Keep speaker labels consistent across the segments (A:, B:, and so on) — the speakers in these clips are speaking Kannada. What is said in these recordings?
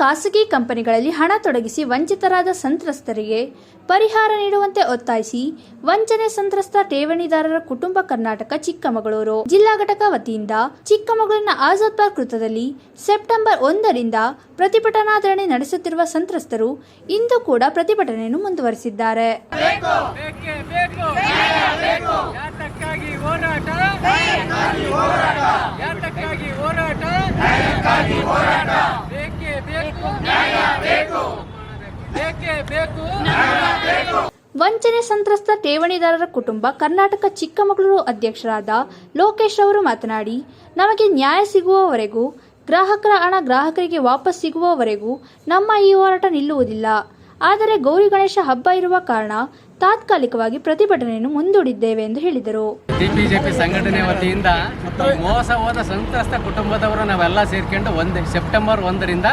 A: ಖಾಸಗಿ ಕಂಪನಿಗಳಲ್ಲಿ ಹಣ ತೊಡಗಿಸಿ ವಂಚಿತರಾದ ಸಂತ್ರಸ್ತರಿಗೆ ಪರಿಹಾರ ನೀಡುವಂತೆ ಒತ್ತಾಯಿಸಿ ವಂಚನೆ ಸಂತ್ರಸ್ತ ಠೇವಣಿದಾರರ ಕುಟುಂಬ ಕರ್ನಾಟಕ ಚಿಕ್ಕಮಗಳೂರು. ಜಿಲ್ಲಾ ಘಟಕ ವತಿಯಿಂದ ಚಿಕ್ಕಮಗಳೂರಿನ ಆಜಾದ್ ಪಾರ್ಕ್ ವೃತ್ತದಲ್ಲಿ ಸೆಪ್ಟೆಂಬರ್ ಒಂದರಿಂದ ಪ್ರತಿಭಟನಾಧರಣಿ ನಡೆಸುತ್ತಿರುವ ಸಂತ್ರಸ್ತರು ಇಂದು ಕೂಡ ಪ್ರತಿಭಟನೆಯನ್ನು ಮುಂದುವರೆಸಿದ್ದಾರೆ.
B: ಹೋರಾಟ.
A: ವಂಚನೆ ಸಂತ್ರಸ್ತ ಠೇವಣಿದಾರರ ಕುಟುಂಬ ಕರ್ನಾಟಕ ಚಿಕ್ಕಮಗಳೂರು ಅಧ್ಯಕ್ಷರಾದ ಲೋಕೇಶ್ ಅವರು ಮಾತನಾಡಿ ನಮಗೆ ನ್ಯಾಯ ಸಿಗುವವರೆಗೂ ಗ್ರಾಹಕರ ಹಣ ಗ್ರಾಹಕರಿಗೆ ವಾಪಸ್ ಸಿಗುವವರೆಗೂ ನಮ್ಮ ಈ ಹೋರಾಟ ನಿಲ್ಲುವುದಿಲ್ಲ. ಆದರೆ ಗೌರಿ ಗಣೇಶ ಹಬ್ಬ ಇರುವ ಕಾರಣ ತಾತ್ಕಾಲಿಕವಾಗಿ ಪ್ರತಿಭಟನೆಯನ್ನು ಮುಂದೂಡಿದ್ದೇವೆ ಎಂದು ಹೇಳಿದರು.
B: ಬಿಜೆಪಿ ಸಂಘಟನೆ ವತಿಯಿಂದ ಮೋಸ ಹೋದ ಸಂತ್ರಸ್ತ ಕುಟುಂಬದವರು ನಾವೆಲ್ಲ ಸೇರ್ಕೊಂಡು ಒಂದು ಸೆಪ್ಟೆಂಬರ್ ಒಂದರಿಂದ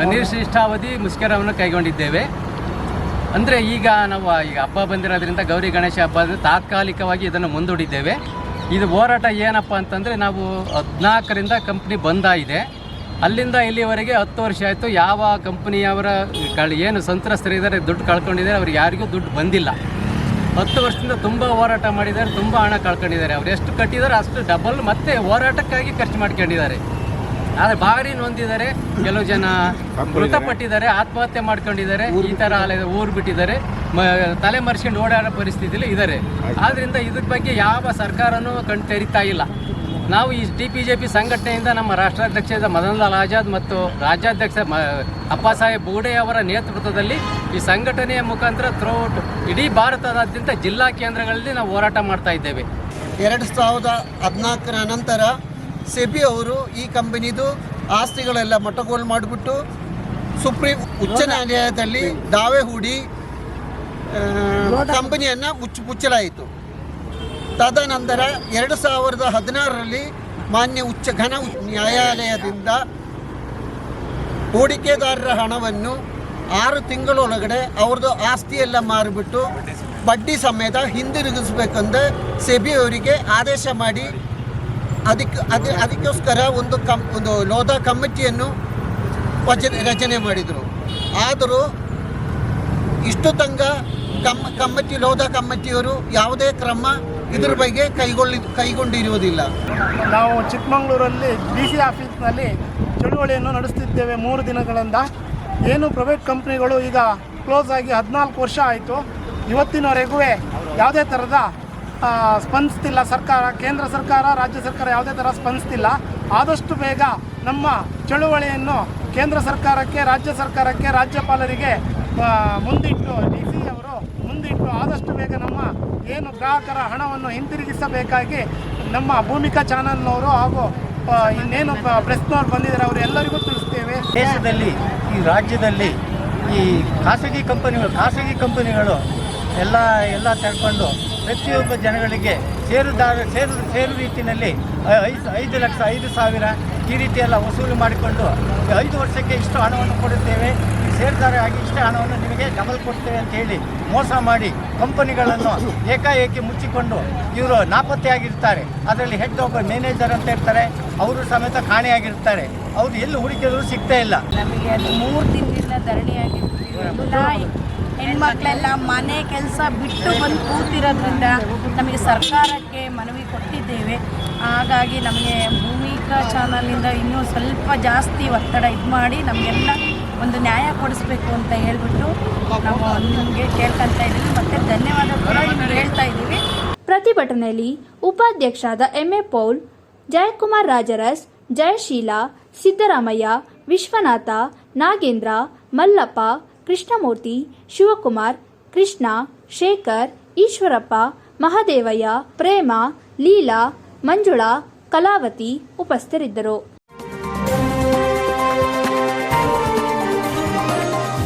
B: ಅನಿರ್ದಿಷ್ಟಾವಧಿ ಮುಷ್ಕರವನ್ನು ಕೈಗೊಂಡಿದ್ದೇವೆ. ಅಂದರೆ ಈಗ ನಾವು, ಈಗ ಹಬ್ಬ ಬಂದಿರೋದ್ರಿಂದ ಗೌರಿ ಗಣೇಶ ಹಬ್ಬ ಅಂದರೆ ತಾತ್ಕಾಲಿಕವಾಗಿ ಇದನ್ನು ಮುಂದೂಡಿದ್ದೇವೆ. ಇದು ಹೋರಾಟ ಏನಪ್ಪ ಅಂತಂದರೆ ನಾವು ಹದಿನಾಲ್ಕರಿಂದ ಕಂಪ್ನಿ ಬಂದಾಗಿದೆ ಅಲ್ಲಿಂದ ಇಲ್ಲಿವರೆಗೆ ಹತ್ತು ವರ್ಷ ಆಯಿತು, ಯಾವ ಕಂಪ್ನಿಯವರ ಕಳ್ ಏನು ಸಂತ್ರಸ್ತರಿದ್ದಾರೆ ದುಡ್ಡು ಕಳ್ಕೊಂಡಿದ್ದಾರೆ ಅವ್ರಿಗೆ ಯಾರಿಗೂ ದುಡ್ಡು ಬಂದಿಲ್ಲ. ಹತ್ತು ವರ್ಷದಿಂದ ತುಂಬ ಹೋರಾಟ ಮಾಡಿದ್ದಾರೆ, ತುಂಬ ಹಣ ಕಳ್ಕೊಂಡಿದ್ದಾರೆ. ಅವ್ರು ಎಷ್ಟು ಕಟ್ಟಿದ್ದಾರೆ ಅಷ್ಟು ಡಬಲ್ ಮತ್ತೆ ಹೋರಾಟಕ್ಕಾಗಿ ಖರ್ಚು ಮಾಡ್ಕೊಂಡಿದ್ದಾರೆ. ಆದರೆ ಭಾರಿ ನೊಂದಿದ್ದಾರೆ ಕೆಲವು ಜನ ಮೃತಪಟ್ಟಿದ್ದಾರೆ ಆತ್ಮಹತ್ಯೆ ಮಾಡ್ಕೊಂಡಿದ್ದಾರೆ ಈ ಥರ ಊರು ಬಿಟ್ಟಿದ್ದಾರೆ. ಮ ತಲೆ ಮರೆಸ್ಕೊಂಡು ಓಡಾಡೋ ಪರಿಸ್ಥಿತಿಲಿ ಇದ್ದಾರೆ. ಆದ್ದರಿಂದ ಇದ್ರ ಬಗ್ಗೆ ಯಾವ ಸರ್ಕಾರನೂ ಕಣ್ ತೆರಿತಾ ಇಲ್ಲ. ನಾವು ಈ ಡಿ ಪಿ ಜೆ ಪಿ ಸಂಘಟನೆಯಿಂದ ನಮ್ಮ ರಾಷ್ಟ್ರಾಧ್ಯಕ್ಷ ಮದನ್ ಲಾಲ್ ಆಜಾದ್ ಮತ್ತು ರಾಜ್ಯಾಧ್ಯಕ್ಷ ಮ ಅಪ್ಪಾಸಾಹೇಬ್ ಬೋಡೆ ಅವರ ನೇತೃತ್ವದಲ್ಲಿ ಈ ಸಂಘಟನೆಯ ಮುಖಾಂತರ ಥ್ರೂಔಟ್ ಇಡೀ ಭಾರತದಾದ್ಯಂತ ಜಿಲ್ಲಾ ಕೇಂದ್ರಗಳಲ್ಲಿ ನಾವು ಹೋರಾಟ ಮಾಡ್ತಾ ಇದ್ದೇವೆ.
C: ಎರಡು ಸಾವಿರದ ಹದಿನಾಲ್ಕರ ನಂತರ ಸೆಬಿ ಅವರು ಈ ಕಂಪನಿದು ಆಸ್ತಿಗಳೆಲ್ಲ ಮಟ್ಟಗೋಲು ಮಾಡಿಬಿಟ್ಟು ಸುಪ್ರೀಂ ಉಚ್ಚ ನ್ಯಾಯಾಲಯದಲ್ಲಿ ದಾವೆ ಹೂಡಿ ಕಂಪನಿಯನ್ನು ಮುಚ್ಚ ಮುಚ್ಚಲಾಯಿತು. ತದನಂತರ ಎರಡು ಸಾವಿರದ ಹದಿನಾರರಲ್ಲಿ ಮಾನ್ಯ ಉಚ್ಚ ಘನ ಉಚ್ಚ ನ್ಯಾಯಾಲಯದಿಂದ ಹೂಡಿಕೆದಾರರ ಹಣವನ್ನು ಆರು ತಿಂಗಳೊಳಗಡೆ ಅವ್ರದ್ದು ಆಸ್ತಿಯೆಲ್ಲ ಮಾರಿಬಿಟ್ಟು ಬಡ್ಡಿ ಸಮೇತ ಹಿಂದಿರುಗಿಸ್ಬೇಕೆಂದು ಸೆಬಿ ಅವರಿಗೆ ಆದೇಶ ಮಾಡಿ ಅದಕ್ಕೆ ಅದು ಅದಕ್ಕೋಸ್ಕರ ಒಂದು ಕಮ್ ಒಂದು ಲೋಧಾ ಕಮಿಟಿಯನ್ನು ವಚನೆ ರಚನೆ ಮಾಡಿದರು. ಆದರೂ ಇಷ್ಟು ತಂಗ ಕಮ್ ಕಮಿಟಿ ಲೋಧಾ ಕಮಿಟಿಯವರು ಯಾವುದೇ ಕ್ರಮ ಇದ್ರ ಬಗ್ಗೆ ಕೈಗೊಳ್ಳಿ ಕೈಗೊಂಡಿರುವುದಿಲ್ಲ.
D: ನಾವು ಚಿಕ್ಕಮಗಳೂರಲ್ಲಿ ಡಿ ಸಿ ಆಫೀಸ್ನಲ್ಲಿ ಚಳುವಳಿಯನ್ನು ನಡೆಸ್ತಿದ್ದೇವೆ ಮೂರು ದಿನಗಳಿಂದ. ಏನು ಪ್ರೈವೇಟ್ ಕಂಪ್ನಿಗಳು ಈಗ ಕ್ಲೋಸ್ ಆಗಿ ಹದಿನಾಲ್ಕು ವರ್ಷ ಆಯಿತು. ಇವತ್ತಿನವರೆಗೂ ಯಾವುದೇ ಥರದ ಸ್ಪಂದಿಸ್ತಿಲ್ಲ ಸರ್ಕಾರ, ಕೇಂದ್ರ ಸರ್ಕಾರ, ರಾಜ್ಯ ಸರ್ಕಾರ ಯಾವುದೇ ಥರ ಸ್ಪಂದಿಸ್ತಿಲ್ಲ. ಆದಷ್ಟು ಬೇಗ ನಮ್ಮ ಚಳುವಳಿಯನ್ನು ಕೇಂದ್ರ ಸರ್ಕಾರಕ್ಕೆ, ರಾಜ್ಯ ಸರ್ಕಾರಕ್ಕೆ, ರಾಜ್ಯಪಾಲರಿಗೆ ಮುಂದಿಟ್ಟು ಡಿ ಸಿ ಅವರು ಮುಂದಿಟ್ಟು ಆದಷ್ಟು ಬೇಗ ನಮ್ಮ ಏನು ಗ್ರಾಹಕರ ಹಣವನ್ನು ಹಿಂತಿರುಗಿಸಬೇಕಾಗಿ ನಮ್ಮ ಭೂಮಿಕಾ ಚಾನಲ್ನವರು ಹಾಗೂ ಇನ್ನೇನು ಪ್ರೆಸ್ನವ್ರು ಬಂದಿದ್ದಾರೆ ಅವರು ಎಲ್ಲರಿಗೂ ತಿಳಿಸ್ತೇವೆ.
E: ದೇಶದಲ್ಲಿ, ಈ ರಾಜ್ಯದಲ್ಲಿ ಈ ಖಾಸಗಿ ಕಂಪನಿಗಳು ಖಾಸಗಿ ಕಂಪನಿಗಳು ಎಲ್ಲ ಎಲ್ಲ ತೆಡ್ಕೊಂಡು ಪ್ರತಿಯೊಬ್ಬ ಜನಗಳಿಗೆ ಸೇರುದಾರ ಸೇರು ಸೇರು ರೀತಿಯಲ್ಲಿ ಐದು ಐದು ಲಕ್ಷ ಐದು ಸಾವಿರ ಈ ರೀತಿಯೆಲ್ಲ ವಸೂಲಿ ಮಾಡಿಕೊಂಡು ಐದು ವರ್ಷಕ್ಕೆ ಇಷ್ಟು ಹಣವನ್ನು ಕೊಡುತ್ತೇವೆ. ಈ ಷೇರುದಾರರಾಗಿ ಇಷ್ಟು ಹಣವನ್ನು ನಿಮಗೆ ಡಬಲ್ ಕೊಡ್ತೇವೆ ಅಂತ ಹೇಳಿ ಮೋಸ ಮಾಡಿ ಕಂಪನಿಗಳನ್ನು ಏಕಾಏಕಿ ಮುಚ್ಚಿಕೊಂಡು ಇವರು ನಾಪತ್ತೆಯಾಗಿರ್ತಾರೆ ಅದರಲ್ಲಿ ಹೆಡ್ ಒಬ್ಬ ಮ್ಯಾನೇಜರ್ ಅಂತ ಇರ್ತಾರೆ. ಅವರು ಸಮೇತ ಕಾಣೆಯಾಗಿರ್ತಾರೆ ಅವರು ಎಲ್ಲಿ ಹುಡುಕಿದ್ರು ಸಿಗ್ತಾ ಇಲ್ಲ.
F: ನಮಗೆ ಅದು ಮೂರು ತಿಂಗಳಿಂದ ಧರಣಿಯಾಗಿರ್ತೀವಿ ನಾಯಿ ಹೆಣ್ಮಕ್ಳೆಲ್ಲ ಮನೆ ಕೆಲಸ ಬಿಟ್ಟು ಬಂದು ಕೂತಿರೋದ್ರಿಂದ ನಮಗೆ ಸರ್ಕಾರಕ್ಕೆ ಮನವಿ ಕೊಟ್ಟಿದ್ದೇವೆ. ಹಾಗಾಗಿ ನಮಗೆ ಭೂಮಿಕಾ ಚಾನಲಿಂದ ಇನ್ನೂ ಸ್ವಲ್ಪ ಜಾಸ್ತಿ ಒತ್ತಡ ಇದು ಮಾಡಿ ನಮಗೆಲ್ಲ ಒಂದು ನ್ಯಾಯ ಕೊಡಿಸ್ಬೇಕು ಅಂತ ಹೇಳ್ಬಿಟ್ಟು ನಾವು ನಿಮಗೆ ಕೇಳ್ಕೊಂತ ಇದ್ದೀವಿ. ಮತ್ತು ಧನ್ಯವಾದ ಕೂಡ ಹೇಳ್ತಾ ಇದ್ದೀವಿ.
A: ಪ್ರತಿಭಟನೆಯಲ್ಲಿ ಉಪಾಧ್ಯಕ್ಷರಾದ ಎ ಪೌಲ್, ಜಯಕುಮಾರ್ ರಾಜರಸ್, ಜಯಶೀಲ, ಸಿದ್ದರಾಮಯ್ಯ, ವಿಶ್ವನಾಥ, ನಾಗೇಂದ್ರ, ಮಲ್ಲಪ್ಪ ಕೃಷ್ಣಮೂರ್ತಿ ಶಿವಕುಮಾರ್ ಕೃಷ್ಣ ಶೇಖರ್ ಈಶ್ವರಪ್ಪ ಮಹದೇವಯ್ಯ ಪ್ರೇಮ ಲೀಲಾ ಮಂಜುಳಾ ಕಲಾವತಿ ಉಪಸ್ಥಿತರಿದ್ದರು.